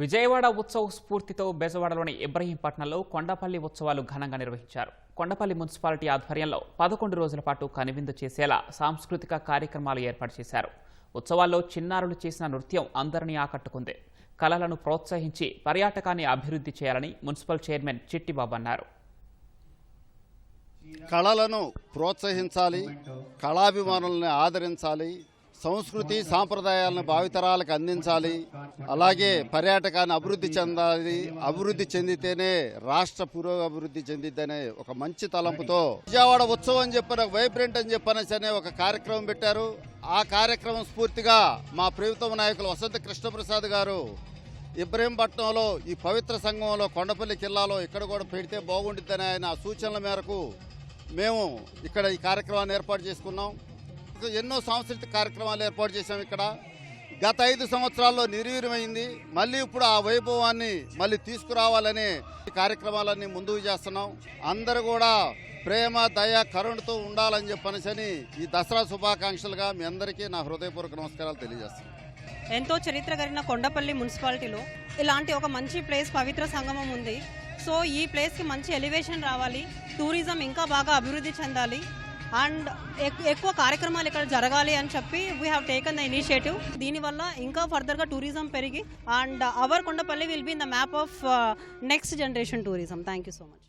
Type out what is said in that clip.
విజయవాడ ఉత్సవ స్ఫూర్తితో బెజవాడలోని ఇబ్రహీంపట్నంలో కొండపల్లి ఉత్సవాలు ఘనంగా నిర్వహించారు. కొండపల్లి మున్సిపాలిటీ ఆధ్వర్యంలో పదకొండు రోజుల పాటు కనువిందు చేసేలా సాంస్కృతిక కార్యక్రమాలు ఏర్పాటు చేశారు. ఉత్సవాల్లో చిన్నారులు చేసిన నృత్యం అందరినీ ఆకట్టుకుంది. కళలను ప్రోత్సహించి పర్యాటకాన్ని అభివృద్ధి చేయాలని మున్సిపల్ చైర్మన్ చిట్టిబాబు అన్నారు. కళలను ప్రోత్సహించాలి కళాభిమానులను ఆదరించాలి సంస్కృతి సాంప్రదాయాలను భావితరాలకు అందించాలి. అలాగే పర్యాటకాన్ని అభివృద్ధి చెందాలి అభివృద్ధి చెందితేనే రాష్ట్ర పురోభివృద్ధి చెందిద్దనే ఒక మంచి తలంపుతో విజయవాడ ఉత్సవం అని చెప్పిన వైబ్రెంట్ అని చెప్పనేసి అనే ఒక కార్యక్రమం పెట్టారు. ఆ కార్యక్రమం స్ఫూర్తిగా మా ప్రభుత్వ నాయకులు వసంత కృష్ణప్రసాద్ గారు ఇబ్రహీంపట్నంలో ఈ పవిత్ర సంఘంలో కొండపల్లి జిల్లాలో ఇక్కడ కూడా పెడితే బాగుంటుందని ఆయన సూచనల మేరకు మేము ఇక్కడ ఈ కార్యక్రమాన్ని ఏర్పాటు చేసుకున్నాం. ఎన్నో సాంస్కృతిక కార్యక్రమాలు ఏర్పాటు చేశాం ఇక్కడ. గత ఐదు సంవత్సరాల్లో నిర్వీర్యమైంది. మళ్ళీ ఇప్పుడు ఆ వైభవాన్ని మళ్ళీ తీసుకురావాలని కార్యక్రమాలన్నీ ముందుకు చేస్తున్నాం. అందరూ కూడా ప్రేమ దయ కరుణతో ఉండాలని చెప్పనసని ఈ దసరా శుభాకాంక్షలుగా మీ అందరికీ నా హృదయపూర్వక నమస్కారాలు తెలియజేస్తున్నాను. ఎంతో చరిత్ర కలిగిన కొండపల్లి మున్సిపాలిటీలో ఇలాంటి ఒక మంచి ప్లేస్ పవిత్ర సంగమం ఉంది. సో ఈ ప్లేస్కి మంచి ఎలివేషన్ రావాలి. టూరిజం ఇంకా బాగా అభివృద్ధి చెందాలి. అండ్ ఎక్కువ కార్యక్రమాలు ఇక్కడ జరగాలి అని చెప్పి we have taken the initiative దీనివల్ల ఇంకా ఫర్దర్గా టూరిజం పెరిగి and our Kondapalli will be in the map of next generation tourism thank you so much